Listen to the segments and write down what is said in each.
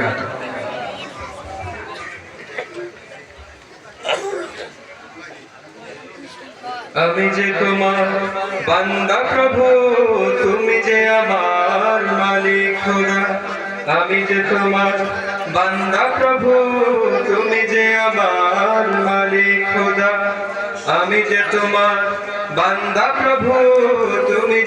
وبركاته আমি যে তোমার বান্দা প্রভু তুমি যে আমার মালিক খোদা আমি যে তোমার বান্দা প্রভু তুমি যে আমার মালিক খোদা আমি যে তোমার বান্দা প্রভু তুমি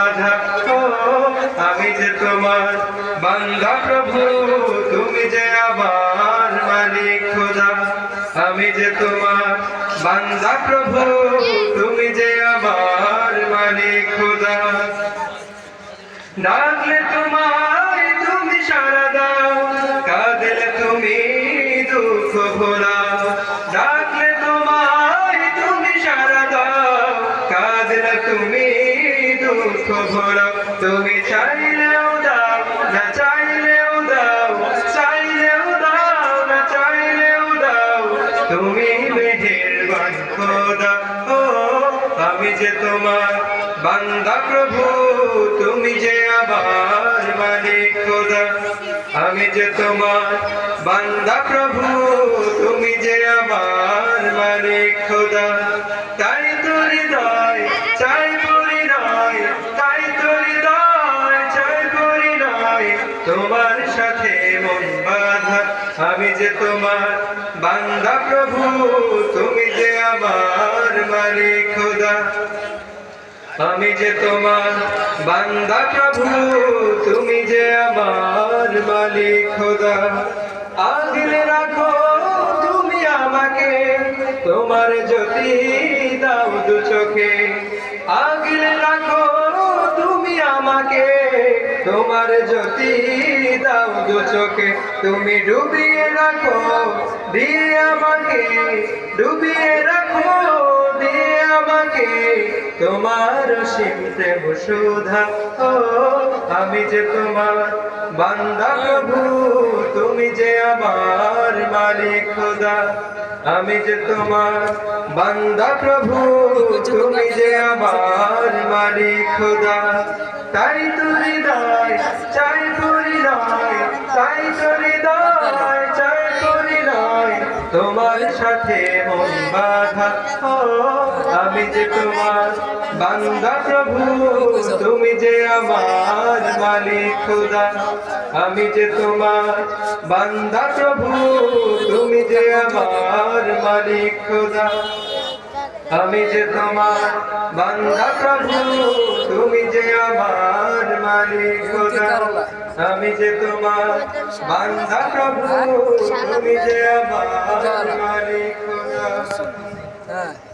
মন আমি যে তোমার প্রভু, তুমি যে আমার মালিক খোদা। আমি যে তোমার প্রভু, তুমি যে আমার মালিক খোদা। ডাকলে তোমায় তুমি সারা দাও, কাঁদলে তুমি দুঃখ ভোলাও ভোলাও তুমি চাইলেও দাও, না চাইলেও দাও চাইলেও দাও, না চাইলেও দাও। তুমি মেহেরবান খোদা, ও, আমি যে তোমার বান্দা প্রভু, তুমি যে আমার মালিক খোদা, আমি যে তোমার বান্দা প্রভু, তুমি যে আমার মালিক খোদা। তোমার সাথে মন বাধা, আমি যে তোমার বান্দা প্রভু, তুমি যে আমার মালিক খোদা আমি যে তোমার বান্দা প্রভু, তুমি যে আমার মালিক খোদা আগলে রাখো তুমি আমাকে, তোমার জ্যোতি দাও দু চোখে। আগলে তোমার জ্যোতি দাও দু চোখে। তুমি ডুবিয়ে রাখো দিয়ে আমাকে ডুবিয়ে রাখো দিয়ে আমাকে। তোমার সীমতে সুধা ও আমি যে তোমার বান্দা প্রভু তুমি যে আমার মালিক খোদা। আমি যে তোমার বান্দা প্রভু তুমি যে আমার মালিক খোদা, তাই তো হৃদয়, চাই পরিণয় তাই তো হৃদয়, চাই পরিণয় তোমার সাথে মন বাধা, ও, আমি যে তোমার বান্দা প্রভু, তুমি যে আমার মালিক খোদা, আমি যে তোমার বান্দা প্রভু, তুমি যে আমার মালিক খোদা। আমি যে তোমার বান্দা প্রভু তুমি যে আমার মালিক আমি যে তোমার বান্দা প্রভু তুমি যে আমার মালিক হ্যাঁ।